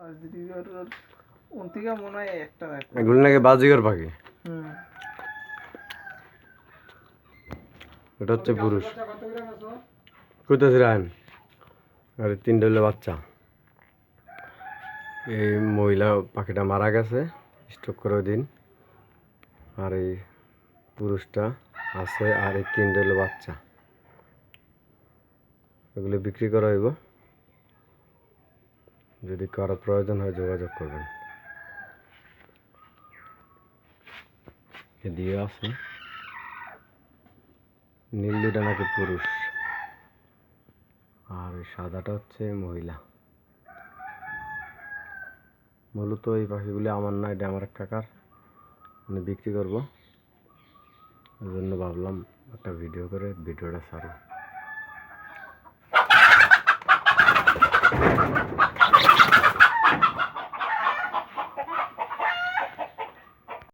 বাজরিগর মনে হয় একটা এগুলো নাকি বাজিগর পাখি। এটা হচ্ছে পুরুষ। কোথায় রায়ন। আর তিনটে হলো বাচ্চা। এই মহিলা পাখিটা মারা গেছে স্টক করে দিন আর এই পুরুষটা আছে আর এই তিনটে হলো বাচ্চা। এগুলো বিক্রি করা হইব। যদি কারও প্রয়োজন হয় যোগাযোগ করবেন। এদিকে আছে নীল দুটা নাকি পুরুষ। আর সাদাটা হচ্ছে মহিলা। মূলত এই পাখিগুলি আমার না, এটা আমার এক কাকার আমি বিক্রি করব। ওই জন্য ভাবলাম একটা ভিডিও করে ভিডিওটা ছাড়ব